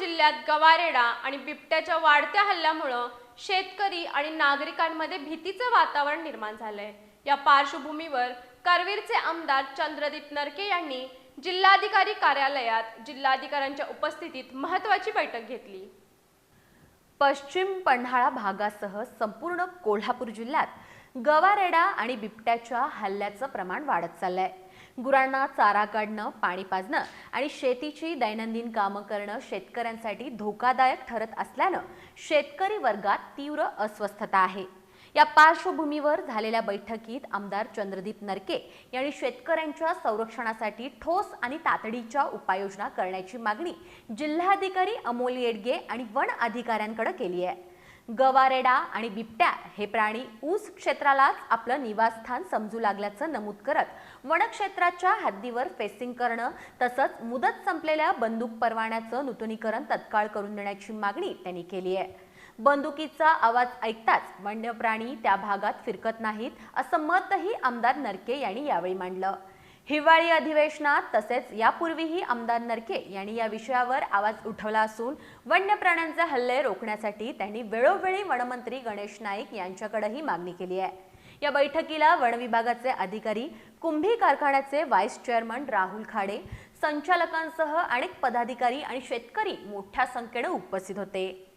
जिल्ह्यात गवारेडा आणि बिबट्याच्या वाढत्या हल्ल्यामुळं शेतकरी आणि नागरिकांमध्ये भीतीचं वातावरण निर्माण झालंय. या पार्श्वभूमीवर करवीरचे आमदार चंद्रदीप नरके यांनी जिल्हाधिकारी कार्यालयात जिल्हाधिकाऱ्यांच्या उपस्थितीत महत्वाची बैठक घेतली. पश्चिम पन्हाळा भागासह संपूर्ण कोल्हापूर जिल्ह्यात गवारेडा आणि बिबट्याच्या हल्ल्याचं प्रमाण वाढत चाललंय. गुरांना चारा काढणं पाणी पाजणं आणि शेतीची दैनंदिन कामं करणं शेतकऱ्यांसाठी धोकादायक ठरत असल्यानं शेतकरी वर्गात तीव्र अस्वस्थता आहे. या पार्श्वभूमीवर झालेल्या बैठकीत आमदार चंद्रदीप नरके यांनी शेतकऱ्यांच्या संरक्षणासाठी ठोस आणि तातडीच्या उपाययोजना करण्याची मागणी जिल्हाधिकारी अमोल येडगे आणि वन अधिकाऱ्यांकडे केली आहे. गवारेडा आणि बिबट्या हे प्राणी ऊस क्षेत्रालाच आपलं निवासस्थान समजू लागल्याचं नमूद करत वनक्षेत्राच्या हद्दीवर फेसिंग करणं तसंच मुदत संपलेल्या बंदूक परवान्याचं नूतनीकरण तत्काळ करून देण्याची मागणी त्यांनी केली आहे. बंदुकीचा आवाज ऐकताच वन्य प्राणी त्या भागात फिरकत नाहीत असं मतही आमदार नरके यांनी यावेळी मांडलं. हिवाळी अधिवेशनात तसेच यापूर्वीही आमदार नरके यांनी या विषयावर आवाज उठवला असून वन्य प्राण्यांचे हल्ले रोखण्यासाठी त्यांनी वेळोवेळी वनमंत्री गणेश नाईक यांच्याकडेही मागणी केली आहे. या बैठकीला वन विभागाचे अधिकारी कुंभी कारखान्याचे व्हाईस चेअरमन राहुल खाडे संचालकांसह अनेक पदाधिकारी आणि शेतकरी मोठ्या संख्येने उपस्थित होते.